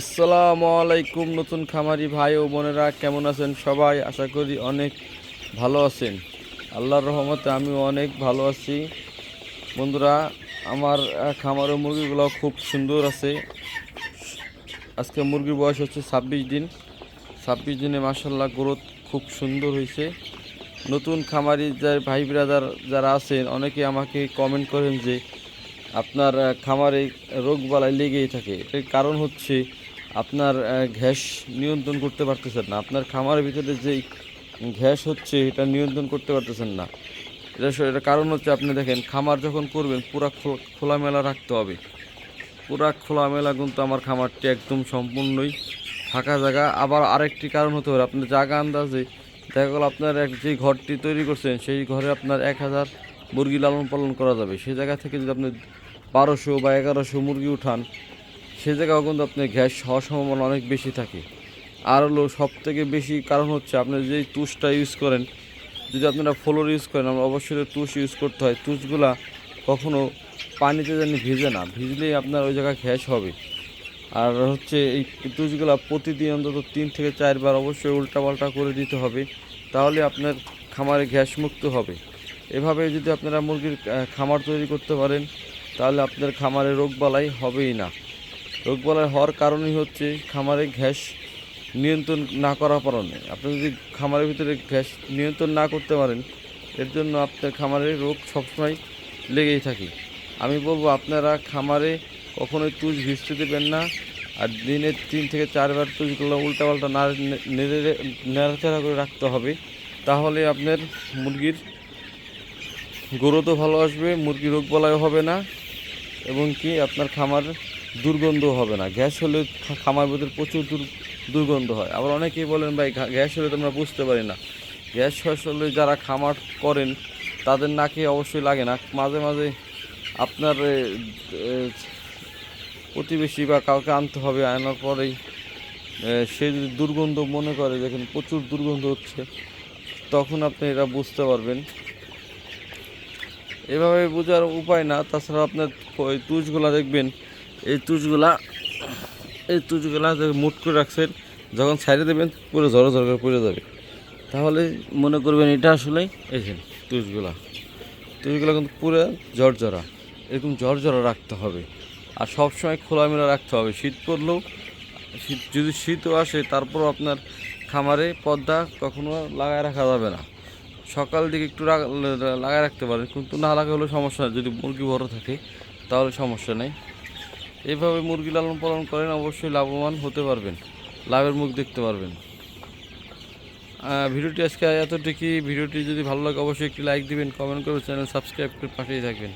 আসসালামু আলাইকুম, নতুন খামারি ভাই ও বোনেরা, কেমন আছেন সবাই? আশা করি অনেক ভালো আছেন। আল্লাহর রহমতে আমিও অনেক ভালো আছি। বন্ধুরা, আমার খামারের মুরগিগুলো খুব সুন্দর আছে। আজকে মুরগির বয়স হচ্ছে ছাব্বিশ দিন। ছাব্বিশ দিনে মাসাল্লাহ গ্রোথ খুব সুন্দর হয়েছে। নতুন খামারি যার ভাই ব্রাদার যারা আছেন, অনেকে আমাকে কমেন্ট করেন যে আপনার খামারে রোগ বালাই লেগেই থাকে। এর কারণ হচ্ছে আপনার গ্যাস নিয়ন্ত্রণ করতে পারতেছেন না। আপনার খামারের ভিতরে যেই গ্যাস হচ্ছে, এটা নিয়ন্ত্রণ করতে পারতেছেন না। এটা এটা কারণ হচ্ছে আপনি দেখেন, খামার যখন করবেন, পুরা খোলা- খোলামেলা রাখতে হবে। পুরা খোলামেলা কিন্তু আমার খামারটি একদম সম্পূর্ণই ফাঁকা জায়গা। আবার আরেকটি কারণ হতে পারে, আপনার জায়গা আন্দাজে, দেখা গেল আপনার এক যে ঘরটি তৈরি করছেন, সেই ঘরে আপনার এক হাজার মুরগি লালন পালন করা যাবে। সেই জায়গা থেকে যদি আপনি বারোশো বা এগারোশো মুরগি উঠান, সে জায়গাও কিন্তু আপনার গ্যাস হওয়ার সম্ভাবনা অনেক বেশি থাকে। আর হলো সব থেকে বেশি কারণ হচ্ছে আপনি যেই তুষটা ইউজ করেন, যদি আপনারা ফ্লোর ইউজ করেন, আমরা অবশ্যই তুষ ইউজ করতে হয়। তুষগুলা কখনো পানিতে যেন ভিজে না, ভিজলেই আপনার ওই জায়গায় গ্যাস হবে। আর হচ্ছে এই তুষগুলা প্রতিদিন অন্তত তিন থেকে চারবার অবশ্যই উল্টাপাল্টা করে দিতে হবে, তাহলে আপনার খামারে গ্যাস মুক্ত হবে। এভাবে যদি আপনারা মুরগির খামার তৈরি করতে পারেন, তাহলে আপনার খামারে রোগবালাই হবেই না। রোগবালাই হওয়ার কারণই হচ্ছে খামারে গ্যাস নিয়ন্ত্রণ না করার কারণে। আপনি যদি খামারের ভিতরে গ্যাস নিয়ন্ত্রণ না করতে পারেন, এর জন্য আপনার খামারে রোগ সবসময় লেগেই থাকে। আমি বলব, আপনারা খামারে কখনোই তুষ ভিজতে দেবেন না, আর দিনে তিন থেকে চারবার তুষগুলো উল্টাপাল্টা না নেড়ে নেড়াচাড়া করে রাখতে হবে। তাহলে আপনার মুরগির গ্রোথও ভালো আসবে, মুরগি রোগ বলায় হবে না, এবং কি আপনার খামার দুর্গন্ধ হবে না। গ্যাস হলে খামার ভিতরে প্রচুর দুর্গন্ধ হয়। আবার অনেকেই বলেন, ভাই গ্যাস হলে তো আমরা বুঝতে পারি না। গ্যাস হলে যারা খামার করেন, তাদের নাকে অবশ্যই লাগে না। মাঝে মাঝে আপনার প্রতিবেশী বা কাউকে আনতে হবে, আনার পরেই সে যদি দুর্গন্ধ মনে করে, দেখেন প্রচুর দুর্গন্ধ হচ্ছে, তখন আপনি এটা বুঝতে পারবেন। এভাবে বোঝার উপায় না, তাছাড়া আপনার ওই তুষগুলা দেখবেন, এই তুষগুলা এই তুষগুলা মুট করে রাখছেন, যখন ছাইড়ে দেবেন, পুরো ঝড়ো ঝড় করে পড়ে যাবে। তাহলে মনে করবেন এটা আসলে এই যে তুষগুলা। তুষগুলা কিন্তু পুরো ঝরঝরা, এরকম ঝরঝরা রাখতে হবে। আর সবসময় খোলামেলা রাখতে হবে। শীত পড়লেও, শীত, যদি শীতও আসে, তারপরও আপনার খামারে পর্দা কখনো লাগায় রাখা যাবে না। সকাল দিকে একটু লাগায় রাখতে পারেন কিন্তু না লাগালেও সমস্যা যদি মুরগি বড় থাকে, তাহলে সমস্যা নেই। এইভাবে মুরগি লালন পালন করেন, অবশ্যই লাভবান হতে পারবেন। লাভের মুখ দেখতে পারবেন। ভিডিওটি আজকে এতটুকুই। ভিডিওটি যদি ভালো লাগে, অবশ্যই একটি লাইক দিবেন কমেন্ট করবেন চ্যানেল সাবস্ক্রাইব করে পাঠিয়ে থাকবেন।